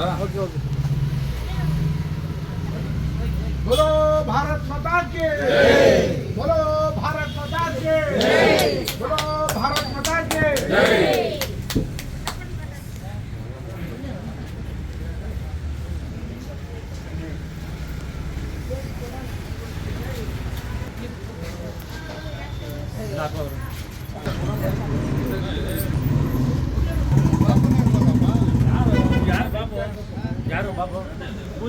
Okay okay. बोलो भारत माता के। बोलो भारत माता के। बोलो भारत माता के। दाखवा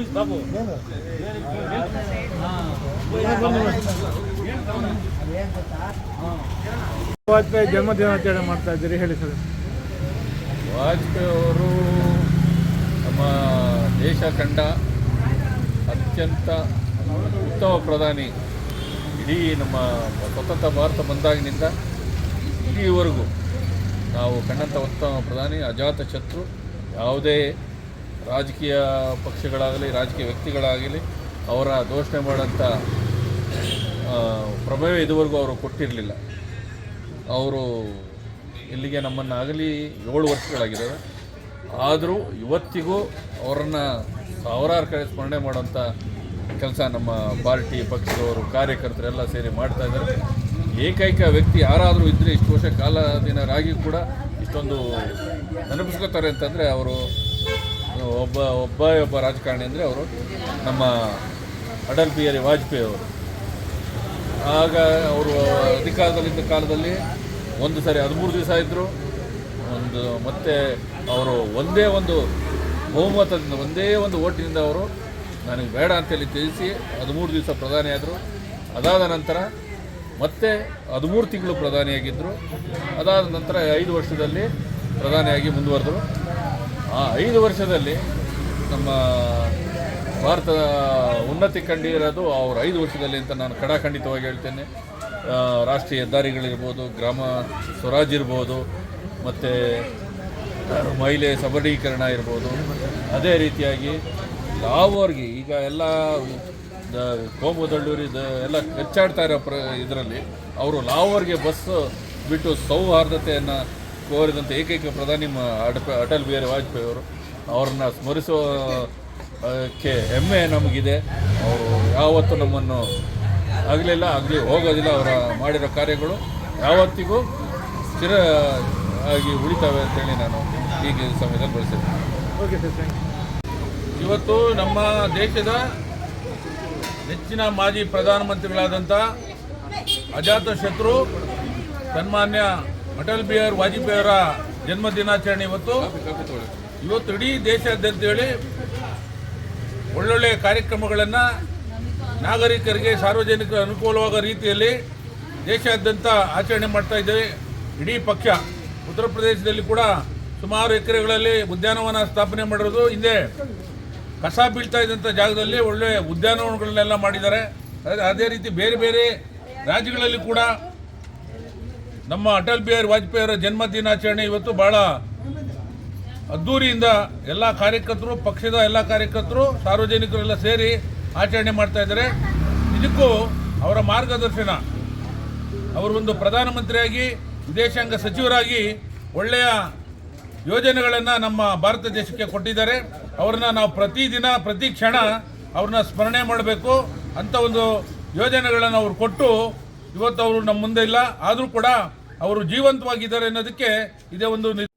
ಬಾಬು ವಾಜಪೇಯಿ ಜನ್ಮ ದಿನಾಚರಣೆ ಮಾಡ್ತಾ ಇದ್ದೀರಿ ಹೇಳಿ ಸರ್ ವಾಜಪೇಯಿ ಅವರು ನಮ್ಮ ದೇಶ ಕಂಡ ಅತ್ಯಂತ ಉತ್ತಮ ಪ್ರಧಾನಿ ಇಡೀ ನಮ್ಮ ಸ್ವತಂತ್ರ ಭಾರತ ಬಂದಾಗಿನಿಂದ ಇಲ್ಲಿವರೆಗೂ ನಾವು ಕಂಡಂಥ ಉತ್ತಮ ಪ್ರಧಾನಿ, ಅಜಾತ ಶತ್ರು, ಯಾವುದೇ ರಾಜಕೀಯ ಪಕ್ಷಗಳಾಗಲಿ, ರಾಜಕೀಯ ವ್ಯಕ್ತಿಗಳಾಗಲಿ ಅವರ ದೋಷಣೆ ಮಾಡೋಂಥ ಪ್ರಭಾವ ಇದುವರೆಗೂ ಅವರು ಕೊಟ್ಟಿರಲಿಲ್ಲ. ಅವರು ಇಲ್ಲಿಗೆ ನಮ್ಮನ್ನಾಗಲಿ ಏಳು ವರ್ಷಗಳಾಗಿದ್ದಾವೆ. ಆದರೂ ಇವತ್ತಿಗೂ ಅವರನ್ನು ಸಾವಿರಾರು ಕಡೆ ಸ್ಮರಣೆ ಮಾಡೋಂಥ ಕೆಲಸ ನಮ್ಮ ಪಾರ್ಟಿ ಪಕ್ಷದವರು ಕಾರ್ಯಕರ್ತರೆಲ್ಲ ಸೇರಿ ಮಾಡ್ತಾ ಇದ್ದಾರೆ. ಏಕೈಕ ವ್ಯಕ್ತಿ ಯಾರಾದರೂ ಇದ್ದರೆ ಇಷ್ಟು ವರ್ಷ ಕಾಲ ದಿನರಾಗಿ ಕೂಡ ಇಷ್ಟೊಂದು ನೆನಪಿಸ್ಕೋತಾರೆ ಅಂತಂದರೆ ಅವರು ಒಬ್ಬ ಒಬ್ಬ ಒಬ್ಬ ರಾಜಕಾರಣಿ ಅಂದರೆ ಅವರು ನಮ್ಮ ಅಟಲ್ ಬಿಹಾರಿ ವಾಜಪೇಯಿ ಅವರು. ಆಗ ಅವರು ಅಧಿಕಾರದಲ್ಲಿದ್ದ ಕಾಲದಲ್ಲಿ ಒಂದು ಸರಿ ಹದಿಮೂರು ದಿವಸ ಇದ್ದರು ಒಂದು ಮತ್ತೆ ಅವರು ಒಂದೇ ಒಂದು ಬಹುಮತದಿಂದ, ಒಂದೇ ಒಂದು ಓಟಿನಿಂದ ಅವರು ನನಗೆ ಬೇಡ ಅಂತೇಳಿ ತಿಳಿಸಿ ಹದಿಮೂರು ದಿವಸ ಪ್ರಧಾನಿಯಾದರು ಅದಾದ ನಂತರ ಮತ್ತೆ ಹದಿಮೂರು ತಿಂಗಳು ಪ್ರಧಾನಿಯಾಗಿದ್ದರು ಅದಾದ ನಂತರ ಐದು ವರ್ಷದಲ್ಲಿ ಪ್ರಧಾನಿಯಾಗಿ ಮುಂದುವರೆದರು. ಆ, ಐದು ವರ್ಷದಲ್ಲಿ ನಮ್ಮ ಭಾರತದ ಉನ್ನತಿ ಕಂಡಿರೋದು ಅವ್ರ ಐದು ವರ್ಷದಲ್ಲಿ ಅಂತ ನಾನು ಕಡಾಖಂಡಿತವಾಗಿ ಹೇಳ್ತೇನೆ. ರಾಷ್ಟ್ರೀಯ ಹೆದ್ದಾರಿಗಳಿರ್ಬೋದು, ಗ್ರಾಮ ಸ್ವರಾಜ್ ಇರ್ಬೋದು, ಮತ್ತು ಮಹಿಳೆ ಸಬಲೀಕರಣ ಇರ್ಬೋದು. ಅದೇ ರೀತಿಯಾಗಿ ಲಾವೋರ್ಗೆ ಈಗ ಎಲ್ಲ ಕೋಮು ದಳ್ಳೂರಿ ದ, ಎಲ್ಲ ಕಚ್ಚಾಡ್ತಾ ಇರೋ ಪ್ರ, ಇದರಲ್ಲಿ ಅವರು ಲಾವೋರ್ಗೆ ಬಸ್ ಬಿಟ್ಟು ಸೌಹಾರ್ದತೆಯನ್ನು ಕೋರಿದಂಥ ಏಕೈಕ ಪ್ರಧಾನಿ ಅಡಪ ಅಟಲ್ ಬಿಹಾರಿ ವಾಜಪೇಯಿ ಅವರು ಅವ್ರನ್ನ ಸ್ಮರಿಸೋ ಕ್ಕೆ ಹೆಮ್ಮೆ ನಮಗಿದೆ. ಅವರು ಯಾವತ್ತೂ ನಮ್ಮನ್ನು ಆಗಲಿಲ್ಲ ಆಗಲಿ ಹೋಗೋದಿಲ್ಲ ಅವರ ಮಾಡಿರೋ ಕಾರ್ಯಗಳು ಯಾವತ್ತಿಗೂ ಸ್ಥಿರ ಆಗಿ ಉಳಿತಾವೆ ಅಂತೇಳಿ ನಾನು ಈಗ ಸಮಯದಲ್ಲಿ ಬಳಸಿದ್ದೆ ಓಕೆ ಸರ್ ಥ್ಯಾಂಕ್ ಯು ಇವತ್ತು ನಮ್ಮ ದೇಶದ ನೆಚ್ಚಿನ ಮಾಜಿ ಪ್ರಧಾನಮಂತ್ರಿಗಳಾದಂಥ ಅಜಾತ ಶತ್ರು ಸನ್ಮಾನ್ಯ ಅಟಲ್ ಬಿಹಾರಿ ವಾಜಪೇಯಿ ಅವರ ಜನ್ಮ ದಿನಾಚರಣೆ ಇವತ್ತು. ಇವತ್ತು ಇಡೀ ದೇಶಾದ್ಯಂತ ಹೇಳಿ ಒಳ್ಳೊಳ್ಳೆ ಕಾರ್ಯಕ್ರಮಗಳನ್ನು ನಾಗರಿಕರಿಗೆ ಸಾರ್ವಜನಿಕರ ಅನುಕೂಲವಾಗೋ ರೀತಿಯಲ್ಲಿ ದೇಶಾದ್ಯಂತ ಆಚರಣೆ ಮಾಡ್ತಾ ಇದ್ದೇವೆ. ಇಡೀ ಪಕ್ಷ ಉತ್ತರ ಪ್ರದೇಶದಲ್ಲಿ ಕೂಡ ಸುಮಾರು ಎಕರೆಗಳಲ್ಲಿ ಉದ್ಯಾನವನ ಸ್ಥಾಪನೆ ಮಾಡಿರೋದು. ಹಿಂದೆ ಕಸ ಬೀಳ್ತಾ ಇದ್ದಂಥ ಜಾಗದಲ್ಲಿ ಒಳ್ಳೆ ಉದ್ಯಾನವನಗಳನ್ನೆಲ್ಲ ಮಾಡಿದ್ದಾರೆ. ಅದೇ- ಅದೇ ರೀತಿ ಬೇರೆ ಬೇರೆ ರಾಜ್ಯಗಳಲ್ಲಿ ಕೂಡ ನಮ್ಮ ಅಟಲ್ ಬಿಹಾರಿ ವಾಜಪೇಯಿ ಅವರ ಜನ್ಮ ದಿನಾಚರಣೆ ಇವತ್ತು ಬಹಳ ಅದ್ದೂರಿಯಿಂದ ಎಲ್ಲ ಕಾರ್ಯಕರ್ತರು, ಪಕ್ಷದ ಎಲ್ಲ ಕಾರ್ಯಕರ್ತರು, ಸಾರ್ವಜನಿಕರೆಲ್ಲ ಸೇರಿ ಆಚರಣೆ ಮಾಡ್ತಾ ಇದ್ದಾರೆ. ಇದಕ್ಕೂ ಅವರ ಮಾರ್ಗದರ್ಶನ. ಅವರು ಒಂದು ಪ್ರಧಾನಮಂತ್ರಿಯಾಗಿ, ವಿದೇಶಾಂಗ ಸಚಿವರಾಗಿ ಒಳ್ಳೆಯ ಯೋಜನೆಗಳನ್ನು ನಮ್ಮ ಭಾರತ ದೇಶಕ್ಕೆ ಕೊಟ್ಟಿದ್ದಾರೆ. ಅವ್ರನ್ನ ನಾವು ಪ್ರತಿದಿನ, ಪ್ರತಿ ಕ್ಷಣ ಅವ್ರನ್ನ ಸ್ಮರಣೆ ಮಾಡಬೇಕು. ಅಂತ ಒಂದು ಯೋಜನೆಗಳನ್ನು ಅವ್ರು ಕೊಟ್ಟು ಇವತ್ತು ಅವರು ನಮ್ಮ ಮುಂದೆ ಇಲ್ಲ. ಆದರೂ ಕೂಡ ಅವರು ಜೀವಂತವಾಗಿದ್ದಾರೆ ಅನ್ನೋದಕ್ಕೆ ಇದೇ ಒಂದು